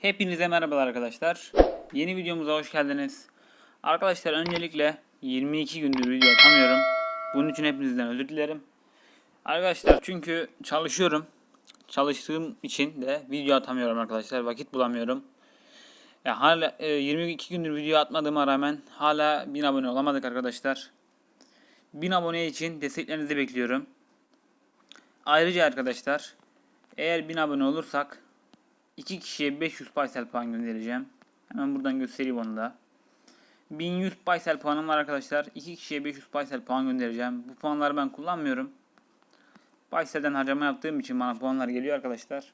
Hepinize merhabalar arkadaşlar. Yeni videomuza hoş geldiniz. Arkadaşlar öncelikle 22 gündür video atamıyorum. Bunun için hepinizden özür dilerim. Arkadaşlar çünkü çalışıyorum. Çalıştığım için de video atamıyorum arkadaşlar. Vakit bulamıyorum. Ya hala e, 22 gündür video atmadığıma rağmen hala 1000 abone olamadık arkadaşlar. 1000 abone için desteklerinizi bekliyorum. Ayrıca arkadaşlar eğer 1000 abone olursak 2 kişiye 500 Paysel puan göndereceğim. Hemen buradan göstereyim onu da. 1100 Paysel puanım var arkadaşlar. 2 kişiye 500 Paysel puan göndereceğim. Bu puanları ben kullanmıyorum. Paysel'den harcama yaptığım için bana puanlar geliyor arkadaşlar.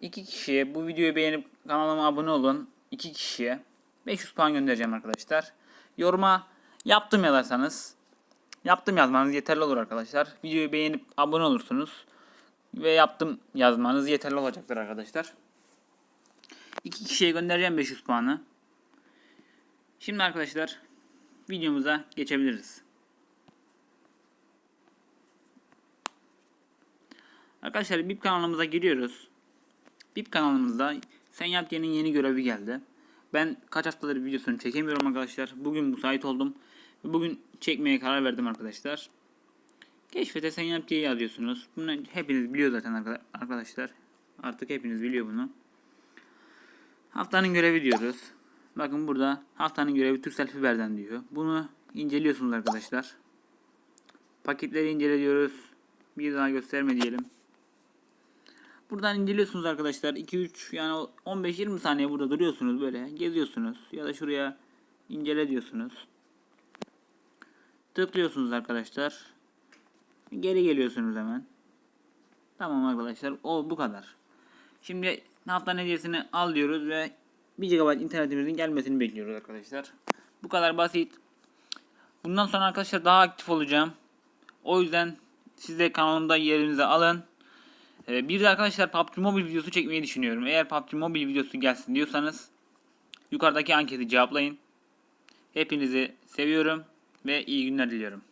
2 kişiye bu videoyu beğenip kanalıma abone olun. 2 kişiye 500 puan göndereceğim arkadaşlar. Yoruma yaptım yazarsanız yaptım yazmanız yeterli olur arkadaşlar. Videoyu beğenip abone olursunuz ve yaptım yazmanız yeterli olacaktır arkadaşlar. İki kişiye göndereceğim 500 puanı. Şimdi arkadaşlar videomuza geçebiliriz. Arkadaşlar BIP kanalımıza giriyoruz. BIP kanalımızda Sen Yap Diye'nin yeni görevi geldi. Ben kaç haftadır videosunu çekemiyorum arkadaşlar. Bugün müsait oldum. Bugün çekmeye karar verdim arkadaşlar. Keşfete sen yap yazıyorsunuz. Bunu hepiniz biliyor zaten arka- arkadaşlar. Artık hepiniz biliyor bunu. Haftanın görevi diyoruz. Bakın burada haftanın görevi Turkcell Fiber'den diyor. Bunu inceliyorsunuz arkadaşlar. Paketleri inceliyoruz. Bir daha gösterme diyelim. Buradan inceliyorsunuz arkadaşlar. 2-3 yani 15-20 saniye burada duruyorsunuz böyle. Geziyorsunuz. Ya da şuraya incele diyorsunuz. Tıklıyorsunuz arkadaşlar. Geri geliyorsunuz hemen. Tamam arkadaşlar. O bu kadar. Şimdi haftanın hediyesini al diyoruz ve 1 GB internetimizin gelmesini bekliyoruz arkadaşlar. Bu kadar basit. Bundan sonra arkadaşlar daha aktif olacağım. O yüzden siz de kanalımda yerinizi alın. Ee, bir de arkadaşlar PUBG Mobile videosu çekmeyi düşünüyorum. Eğer PUBG Mobile videosu gelsin diyorsanız yukarıdaki anketi cevaplayın. Hepinizi seviyorum ve iyi günler diliyorum.